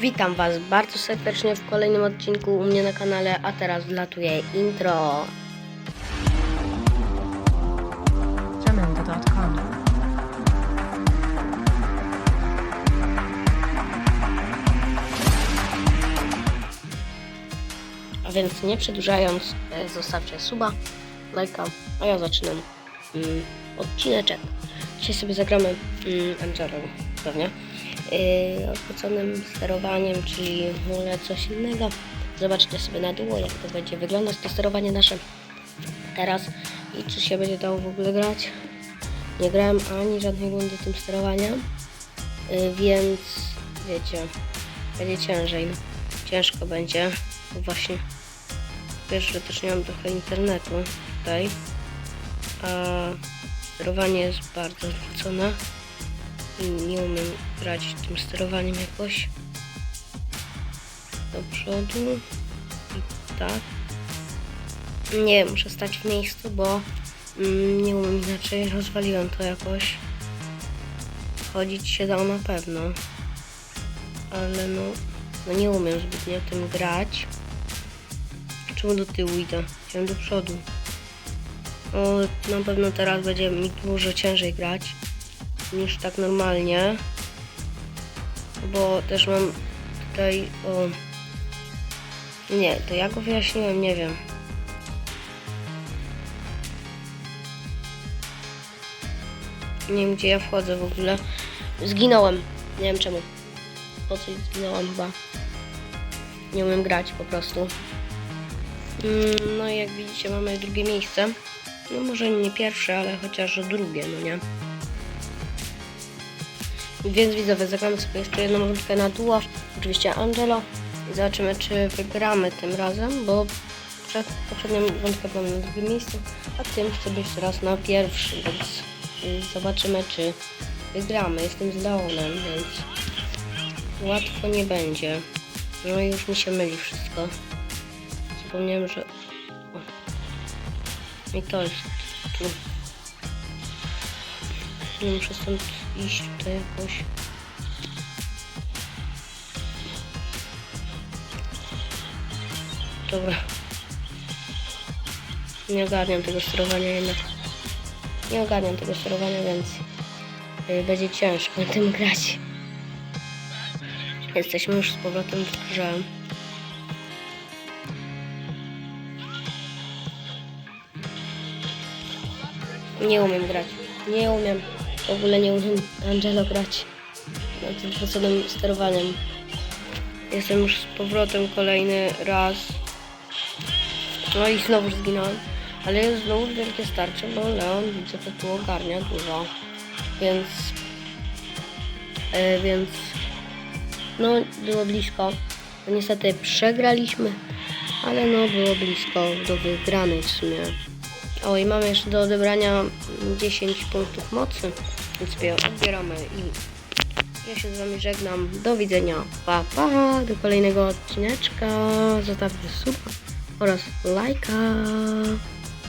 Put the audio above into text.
Witam Was bardzo serdecznie w kolejnym odcinku u mnie na kanale, a teraz latuje intro. Jamendo.com. A więc nie przedłużając, e, zostawcie suba, lajka, a ja zaczynam mm, odcineczek. Dzisiaj sobie zagramy mm, Angelą, pewnie. Yy, odwróconym sterowaniem, czyli w ogóle coś innego. Zobaczcie sobie na dół, jak to będzie wyglądać, to sterowanie nasze teraz i czy się będzie dało w ogóle grać. Nie grałem ani żadnej rundy tym sterowaniem, yy, więc wiecie, będzie ciężej. Ciężko będzie, bo właśnie wiesz, że też nie mam trochę internetu tutaj, a sterowanie jest bardzo odwrócone i nie umiem grać tym sterowaniem jakoś do przodu i tak. Nie, muszę stać w miejscu, bo mm, nie umiem inaczej, rozwaliłem to jakoś. Chodzić się dało na pewno, ale no, no nie umiem zbytnio tym grać. Czemu do tyłu idę? Chciałem do przodu. O, na pewno teraz będzie mi dużo ciężej grać niż tak normalnie. Bo też mam tutaj o... Nie, to ja go wyjaśniłem, nie wiem. Nie wiem gdzie ja wchodzę w ogóle. Zginąłem. Nie wiem czemu. Po coś zginąłem chyba. Nie umiem grać po prostu. Mm, No i jak widzicie mamy drugie miejsce. No może nie pierwsze, ale chociaż drugie, no nie? Więc widzowie, zagramy sobie jeszcze jedną rundkę na duo. Oczywiście Angelo. I zobaczymy, czy wygramy tym razem, bo przed poprzednią rundkę byłem na drugim miejscu, a tym chcę być teraz na pierwszym, więc zobaczymy, czy wygramy. Jestem z Leonem, więc łatwo nie będzie. No i już mi się myli wszystko. Zapomniałem, że... I to jest tu. Nie muszę stąd iść tutaj jakoś. Dobra. Nie ogarniam tego sterowania jednak. Nie ogarniam tego sterowania, więc y, będzie ciężko na tym grać. Jesteśmy już z powrotem w grze. Nie umiem grać. Nie umiem. W ogóle nie umiem Angelo grać. Na tym sposobem sterowaniem. Jestem już z powrotem kolejny raz. No i znowu zginąłem. Ale jest znowu wielkie starcie, bo Leon widzę, że tu ogarnia dużo. Więc... E, więc... No, było blisko. No, niestety przegraliśmy. Ale no, było blisko do wygranej w sumie. O, i mamy jeszcze do odebrania 10 punktów mocy, więc odbieramy i ja się z wami żegnam. Do widzenia. Pa, pa. Do kolejnego odcineczka. Zostawcie suba oraz lajka.